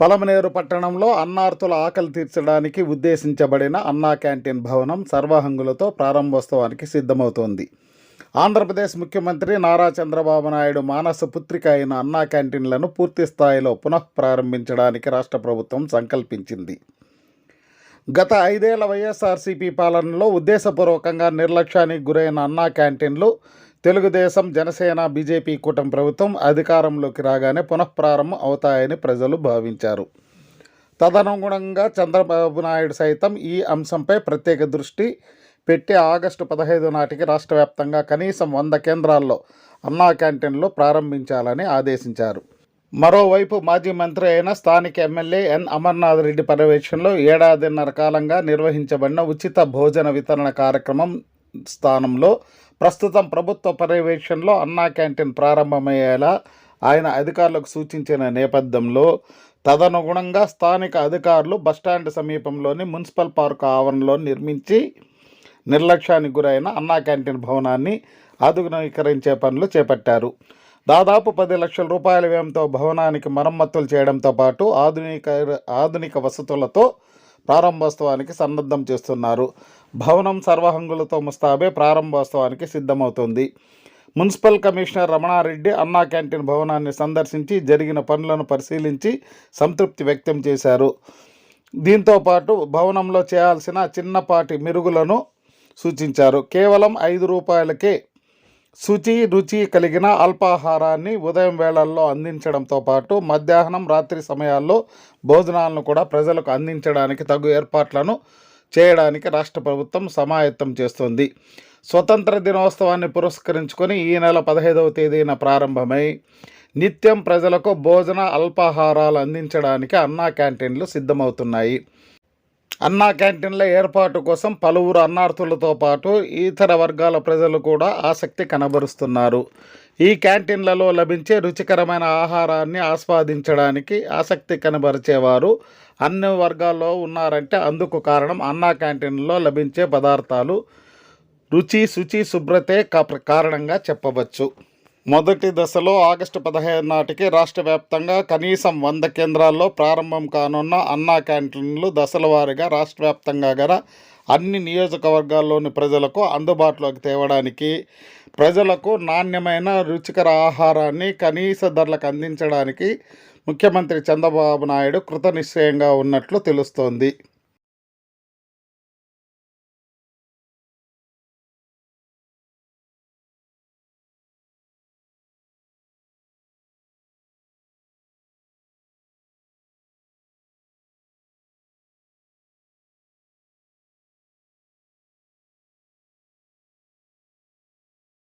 పలమనేరు పట్టణంలో అన్నార్తుల ఆకలి తీర్చడానికి ఉద్దేశించబడిన అన్నా క్యాంటీన్ భవనం సర్వహంగులతో ప్రారంభోత్సవానికి సిద్ధమవుతోంది. ఆంధ్రప్రదేశ్ ముఖ్యమంత్రి నారా చంద్రబాబు నాయుడు మానస పుత్రిక అయిన అన్నా క్యాంటీన్లను పూర్తి స్థాయిలో పునః ప్రారంభించడానికి రాష్ట్ర ప్రభుత్వం సంకల్పించింది. గత ఐదేళ్ళ వైఎస్ఆర్సీపీ పాలనలో ఉద్దేశపూర్వకంగా నిర్లక్ష్యానికి గురైన అన్నా క్యాంటీన్లు తెలుగుదేశం జనసేన బీజేపీ కూటమి ప్రభుత్వం అధికారంలోకి రాగానే పునఃప్రారంభం అవుతాయని ప్రజలు భావించారు. తదనుగుణంగా చంద్రబాబు నాయుడు సైతం ఈ అంశంపై ప్రత్యేక దృష్టి పెట్టి ఆగస్టు పదహైదు నాటికి రాష్ట్ర వ్యాప్తంగా కనీసం వంద కేంద్రాల్లో అన్నా క్యాంటీన్లు ప్రారంభించాలని ఆదేశించారు. మరోవైపు మాజీ మంత్రి అయిన స్థానిక ఎమ్మెల్యే ఎన్. అమర్నాథ్ రెడ్డి పర్యవేక్షణలో ఏడాదిన్నర కాలంగా నిర్వహించబడిన ఉచిత భోజన వితరణ కార్యక్రమం స్థానంలో ప్రస్తుతం ప్రభుత్వ పర్యవేక్షణలో అన్నా క్యాంటీన్ ప్రారంభమయ్యేలా ఆయన అధికారులకు సూచించిన నేపథ్యంలో తదనుగుణంగా స్థానిక అధికారులు బస్టాండ్ సమీపంలోని మున్సిపల్ పార్క్ ఆవరణలో నిర్మించి నిర్లక్ష్యానికి గురైన అన్నా క్యాంటీన్ భవనాన్ని ఆధునీకరించే పనులు చేపట్టారు. దాదాపు పది లక్షల రూపాయల వ్యయంతో భవనానికి మరమ్మతులు చేయడంతో పాటు ఆధునిక ఆధునిక వసతులతో ప్రారంభోత్సవానికి సన్నద్ధం చేస్తున్నారు. భవనం సర్వహంగులతో ముస్తాబే ప్రారంభోత్సవానికి సిద్ధమవుతుంది. మున్సిపల్ కమిషనర్ రమణారెడ్డి అన్నా క్యాంటీన్ భవనాన్ని సందర్శించి జరిగిన పనులను పరిశీలించి సంతృప్తి వ్యక్తం చేశారు. దీంతో పాటు భవనంలో చేయాల్సిన చిన్నపాటి మెరుగులను సూచించారు. కేవలం ఐదు రూపాయలకే శుచి రుచి కలిగిన అల్పాహారాన్ని ఉదయం వేళల్లో అందించడంతో పాటు మధ్యాహ్నం రాత్రి సమయాల్లో భోజనాలను కూడా ప్రజలకు అందించడానికి తగు ఏర్పాట్లను చేయడానికి రాష్ట్ర ప్రభుత్వం సమాయత్తం చేస్తుంది. స్వతంత్ర దినోత్సవాన్ని పురస్కరించుకొని ఈ నెల పదహైదవ తేదీన ప్రారంభమై నిత్యం ప్రజలకు భోజన అల్పాహారాలు అందించడానికి అన్నా క్యాంటీన్లు సిద్ధమవుతున్నాయి. అన్నా క్యాంటీన్ల ఏర్పాటు కోసం పలువురు అన్నార్థులతో పాటు ఇతర వర్గాల ప్రజలు కూడా ఆసక్తి కనబరుస్తున్నారు. ఈ క్యాంటీన్లలో లభించే రుచికరమైన ఆహారాన్ని ఆస్వాదించడానికి ఆసక్తి కనబరిచేవారు అన్ని వర్గాల్లో ఉన్నారంటే అందుకు కారణం అన్నా క్యాంటీన్లో లభించే పదార్థాలు రుచి శుచి శుభ్రతే కారణంగా చెప్పవచ్చు. మొదటి దశలో ఆగస్టు పదహైదు నాటికి రాష్ట్ర వ్యాప్తంగా కనీసం వంద కేంద్రాల్లో ప్రారంభం కానున్న అన్నా క్యాంటీన్లు దశల వారీగా రాష్ట్ర వ్యాప్తంగా గల అన్ని నియోజకవర్గాల్లోని ప్రజలకు అందుబాటులోకి తేవడానికి ప్రజలకు నాణ్యమైన రుచికర ఆహారాన్ని కనీస ధరలకు అందించడానికి ముఖ్యమంత్రి చంద్రబాబు నాయుడు కృతనిశ్చయంగా ఉన్నట్లు తెలుస్తోంది.